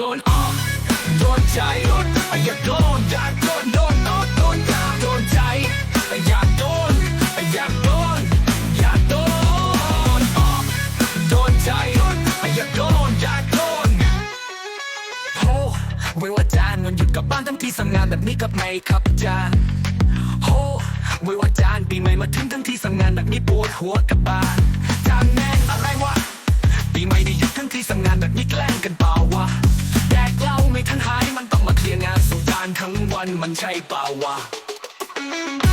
โดนออกโดนใจอยากโดนอยากโดนโดนโดนโดนอยากโดนใจอยากโดนอยากโดนอยากโดนออกโดนใจอยากโดนอยากโดนโอ้เวลาจานวันหยุดกลับบ้านทั้งที่ทำงานแบบนี้กับไม่ครับจานโอ้เวลาจานปีใหม่มาถึงทั้งที่ทำงานแบบนี้ปวดหัวกับบ้านจานแม่อะไรวะปีใหม่ได้หยุดทั้งที่ทำงานแบบ ทั้งวันมันใช่เปล่าวะ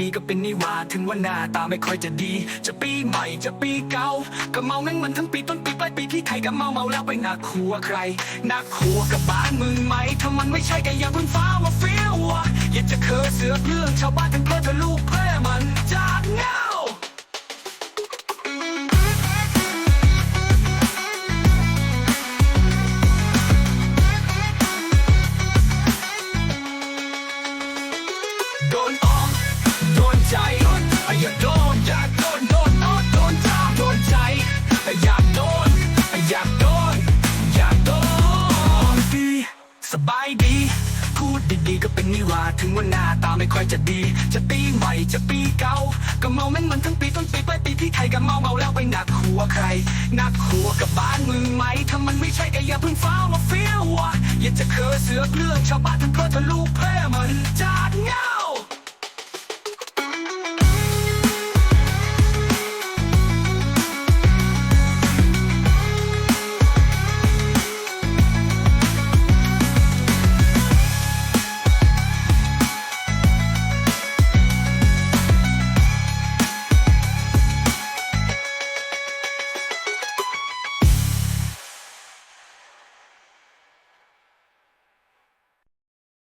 ดีก็เป็นนิวาถึงว่าหน้าตาไม่ค่อยจะดี จะปีใหม่จะปีเก่าก็เมางั้นมันทั้งปีต้นปีปลายปีที่ไทยก็เมาเมาแล้วไปหนักหัวใครหนักหัวกับบ้านมึงไหมถ้ามันไม่ใช่ก็อย่าเพิ่งฟ้ามาเฟี้ยวอะอย่าจะเคอเสือกเรื่องชาวบ้านทั้งเพอเธอลู ใจอยาโดนอยากโดนโดนโดนโดนตาโดนใจอยากโดนอยากโดนอยากโดนดีสบายดี พูดดีๆก็เป็นนิวาถึงว่าหน้าตาไม่ค่อยจะดี จะปีใหม่จะปีเก่าก็เมาแม่งมันทั้งปีต้นปีปลายปีที่ไทยก็เมาเมาแล้วไปหนักหัวใครหนักหัวกับบ้านมึงไหมถ้ามันไม่ใช่ก็อย่าเพิ่งฟ้าวมาเฟี้ยวอะอย่าจะเคยเสือกเรื่องชาวบ้านทั้งเพื่อเธอลูกแพร่มันจากเงา